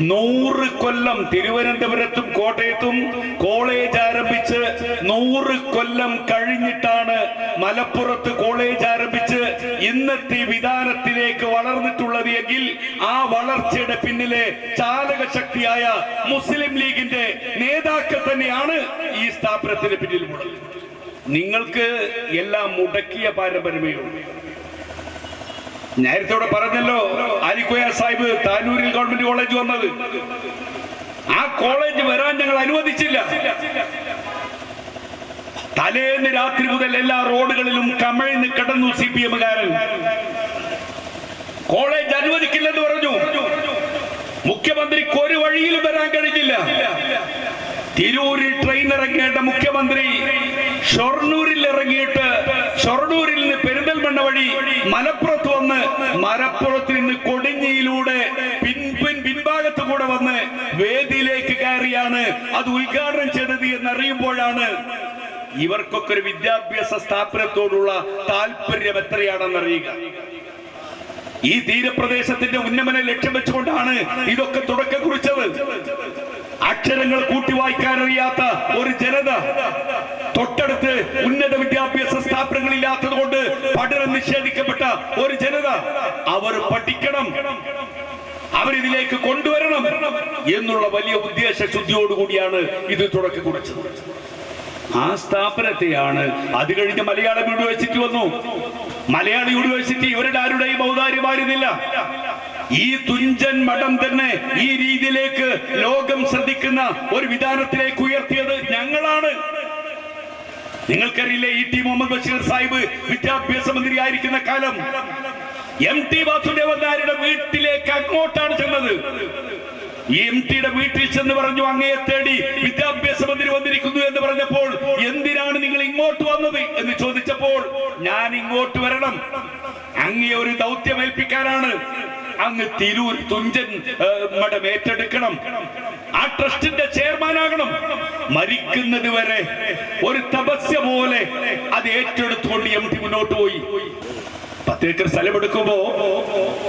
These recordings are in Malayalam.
നൂറ് കൊല്ലം തിരുവനന്തപുരത്തും കോട്ടയത്തും കോളേജ് ആരംഭിച്ച് നൂറ് കൊല്ലം കഴിഞ്ഞിട്ടാണ് മലപ്പുറത്ത് കോളേജ് ആരംഭിച്ച് ഇന്നത്തെ വിധാനത്തിലേക്ക് വളർന്നിട്ടുള്ളത് എങ്കിൽ ആ വളർച്ചയുടെ പിന്നിലെ ചാലക ശക്തിയായ മുസ്ലിം ലീഗിന്റെ നേതാക്കൾ തന്നെയാണ് ഈ സ്ഥാപനത്തിന് പിന്നിലുമുള്ളത് നിങ്ങൾക്ക് എല്ലാം മുടക്കിയ പാരമ്പര്യമേ ഉള്ളൂ. നേരത്തെ ഇവിടെ പറഞ്ഞല്ലോ അലിക്കോയ സാഹിബ് താനൂരിൽ ഗവൺമെന്റ് കോളേജ് വന്നത്. ആ കോളേജ് വരാൻ ഞങ്ങൾ അനുവദിച്ചില്ല. തലേന്ന് രാത്രി മുതൽ എല്ലാ റോഡുകളിലും കമഴ്ന്ന് കിടന്നു സി പി എമ്മുകാരൻ. കോളേജ് അനുവദിക്കില്ലെന്ന് പറഞ്ഞു. മുഖ്യമന്ത്രിക്ക് ഒരു വഴിയിലും വരാൻ കഴിഞ്ഞില്ല. തിരൂരിൽ ട്രെയിൻ ഇറങ്ങേണ്ട മുഖ്യമന്ത്രി ഷൊർണൂരിൽ ഇറങ്ങിയിട്ട് ഷൊർണൂരിൽ നിന്ന് പെരിന്തൽമണ്ണ വഴി മലപ്പുറത്ത് വന്ന് മലപ്പുറത്ത് നിന്ന് കൊടിഞ്ഞിയിലൂടെ പിൻപിൻ പിൻ പിൻഭാഗത്ത് കൂടെ വന്ന് വേദിയിലേക്ക് കയറിയാണ് അത് ഉദ്ഘാടനം ചെയ്തത് എന്നറിയുമ്പോഴാണ് ഇവർക്കൊക്കെ ഒരു വിദ്യാഭ്യാസ സ്ഥാപനത്തോടുള്ള താല്പര്യം എത്രയാണെന്ന് അറിയുക. ഈ തീരപ്രദേശത്തിന്റെ ഉന്നമനം ലക്ഷ്യം വെച്ചുകൊണ്ടാണ് ഇതൊക്കെ തുടക്കം കുറിച്ചത്. അക്ഷരങ്ങൾ കൂട്ടി വായിക്കാൻ അറിയാത്ത ഒരു ജനത തൊട്ടടുത്ത് ഉന്നത വിദ്യാഭ്യാസ സ്ഥാപനങ്ങൾ ഇല്ലാത്തത് കൊണ്ട് പഠനം നിഷേധിക്കപ്പെട്ട ഒരു ജനത അവർ പഠിക്കണം. അവരിതിലേക്ക് കൊണ്ടുവരണം എന്നുള്ള വലിയ ഉദ്ദേശ ശുദ്ധിയോടുകൂടിയാണ് ഇത് തുടക്കം കുറിച്ചത്. ആ സ്ഥാപനത്തെയാണ് അത് കഴിഞ്ഞ് മലയാളം യൂണിവേഴ്സിറ്റി വന്നു. മലയാള യൂണിവേഴ്സിറ്റി ഇവരുടെ ആരുടെയും ഔദാര്യമായിരുന്നില്ല. ഈ തുഞ്ചൻ മഠം തന്നെ ഈ രീതിയിലേക്ക് ലോകം ശ്രദ്ധിക്കുന്ന ഒരു വിധാനത്തിലേക്ക് ഉയർത്തിയത് ഞങ്ങളാണ്. നിങ്ങൾക്കറിയില്ലേ ഇ ടി മുഹമ്മദ് ബഷീർ സാഹിബ് വിദ്യാഭ്യാസ മന്ത്രി ആയിരിക്കുന്ന കാലം? എം ടി വാസുദേവൻ നായരുടെ വീട്ടിലേക്ക് അങ്ങോട്ടാണ് ചെന്നത്. എം ടിയുടെ വീട്ടിൽ ചെന്ന് പറഞ്ഞു അങ്ങയെ തേടി വിദ്യാഭ്യാസ മന്ത്രി വന്നിരിക്കുന്നു എന്ന് പറഞ്ഞപ്പോൾ എന്തിനാണ് നിങ്ങൾ ഇങ്ങോട്ട് വന്നത് എന്ന് ചോദിച്ചപ്പോൾ ഞാൻ ഇങ്ങോട്ട് വരണം. അങ്ങേ ഒരു ദൗത്യം ഏൽപ്പിക്കാനാണ്. അങ്ങ് തിരൂർ തുഞ്ചൻ മഠം ഏറ്റെടുക്കണം. ആ ട്രസ്റ്റിന്റെ ചെയർമാൻ ആകണം മരിക്കുന്നത് വരെ ഒരു തപസ്യ പോലെ അത് ഏറ്റെടുത്തുകൊണ്ട് എം ടി മുന്നോട്ട് പോയി. പത്തേക്കർ സ്ഥലമെടുക്കുമ്പോ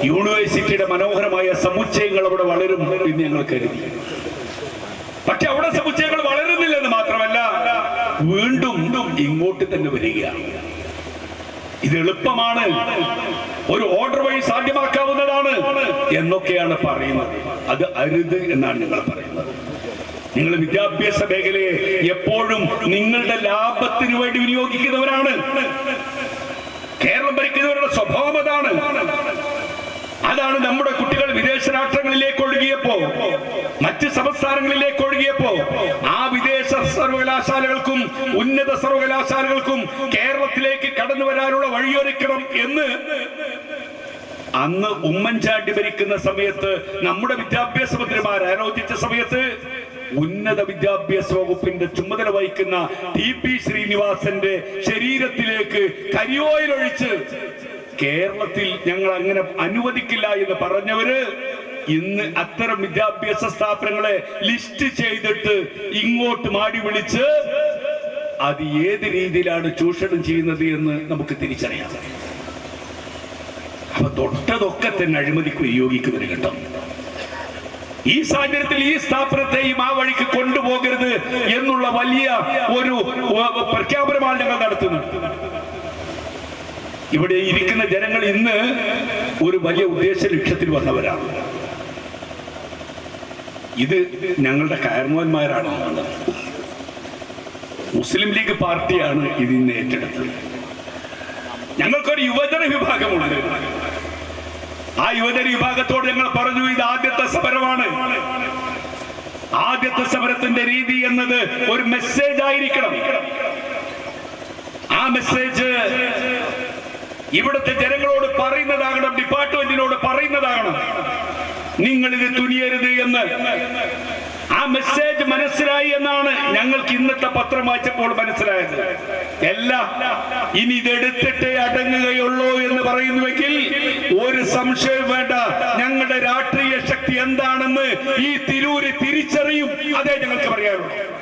യൂണിവേഴ്സിറ്റിയുടെ മനോഹരമായ സമുച്ചയങ്ങൾ അവിടെ വളരും എന്ന് ഞങ്ങൾ കരുതി. പക്ഷെ അവിടെ സമുച്ചയങ്ങൾ വളരുന്നില്ലെന്ന് മാത്രമല്ല വീണ്ടും ഇങ്ങോട്ട് തന്നെ വരികയാണ്. ഇത് എളുപ്പമാണ്. ഒരു ഓർഡർ വഴി സാധ്യമാക്കാവുന്നതാണ് എന്നൊക്കെയാണ് പറയുന്നത്. അത് അരുത് എന്നാണ് ഞങ്ങൾ പറയുന്നത്. നിങ്ങൾ വിദ്യാഭ്യാസ മേഖലയെ എപ്പോഴും നിങ്ങളുടെ ലാഭത്തിന് വേണ്ടി വിനിയോഗിക്കുന്നവരാണ്. കേരളം ഭരിക്കുന്നവരുടെ സ്വഭാവം അതാണ്. അതാണ് നമ്മുടെ കുട്ടികൾ വിദേശ രാഷ്ട്രങ്ങളിലേക്ക് ഒഴുകിയപ്പോ മറ്റ് സംസ്ഥാനങ്ങളിലേക്ക് ഒഴുകിയപ്പോ സർവകലാശാലകൾക്കും ഉന്നത സർവകലാശാലകൾക്കും കേരളത്തിലേക്ക് കടന്നു വരാനുള്ള വഴിയൊരുക്കണം എന്ന് അന്ന് ഉമ്മൻചാണ്ടി ഭരിക്കുന്ന സമയത്ത് നമ്മുടെ വിദ്യാഭ്യാസ മന്ത്രിമാർ ആലോചിച്ച സമയത്ത് ഉന്നത വിദ്യാഭ്യാസ വകുപ്പിന്റെ ചുമതല വഹിക്കുന്ന ടി പി ശ്രീനിവാസന്റെ ശരീരത്തിലേക്ക് കരിയോയിലൊഴിച്ച് കേരളത്തിൽ ഞങ്ങൾ അങ്ങനെ അനുവദിക്കില്ല എന്ന് പറഞ്ഞവര് ഇന്ന് അത്തരം വിദ്യാഭ്യാസ സ്ഥാപനങ്ങളെ ലിസ്റ്റ് ചെയ്തിട്ട് ഇങ്ങോട്ട് മാടി വിളിച്ച് അത് ഏത് രീതിയിലാണ് ചൂഷണം ചെയ്യുന്നത് എന്ന് നമുക്ക് തിരിച്ചറിയാം. അപ്പൊ തൊട്ടതൊക്കെ തന്നെ അഴിമതിക്ക് വിനിയോഗിക്കുന്നവര് കേട്ടോ ഈ സാഹചര്യത്തിൽ ഈ സ്ഥാപനത്തെയും ആ വഴിക്ക് കൊണ്ടുപോകരുത് എന്നുള്ള വലിയ ഒരു പ്രഖ്യാപനമാണ് ഞങ്ങൾ നടത്തുന്നത്. ഇവിടെ ഇരിക്കുന്ന ജനങ്ങൾ ഇന്ന് ഒരു വലിയ ഉദ്ദേശ ലക്ഷ്യത്തിൽ വന്നവരാണ്. ഇത് ഞങ്ങളുടെ കയർമോന്മാരാണ് മുസ്ലിം ലീഗ് പാർട്ടിയാണ് ഇതിന്ന് ഏറ്റെടുത്തത്. ഞങ്ങൾക്കൊരു യുവജന വിഭാഗമുണ്ട്. ആ യുവജന വിഭാഗത്തോട് ഞങ്ങൾ പറഞ്ഞു ഇത് ആദ്യത്തെ സമരമാണ്. ആദ്യത്തെ സമരത്തിന്റെ രീതി എന്നത് ഒരു മെസ്സേജ് ആയിരിക്കണം. ആ മെസ്സേജ് ഇവിടുത്തെ ജനങ്ങളോട് പറയുന്നതാകണം ഡിപ്പാർട്ട്മെന്റിനോട് പറയുന്നതാകണം. നിങ്ങൾ ഇത് തുനിയരുത് എന്ന്. ആ മെസ്സേജ് മനസ്സിലായി എന്നാണ് ഞങ്ങൾക്ക് ഇന്നത്തെ പത്രം വായിച്ചപ്പോൾ മനസ്സിലായത്. എല്ലാം ഇനി ഇതെടുത്തിട്ടേ അടങ്ങുകയുള്ളൂ എന്ന് പറയുന്നുവെങ്കിൽ ഒരു സംശയം വേണ്ട. ഞങ്ങളുടെ രാഷ്ട്രീയ ശക്തി എന്താണെന്ന് ഈ തിരൂര് തിരിച്ചറിയും. അതേ ഞങ്ങൾക്ക് പറയാനുള്ളൂ.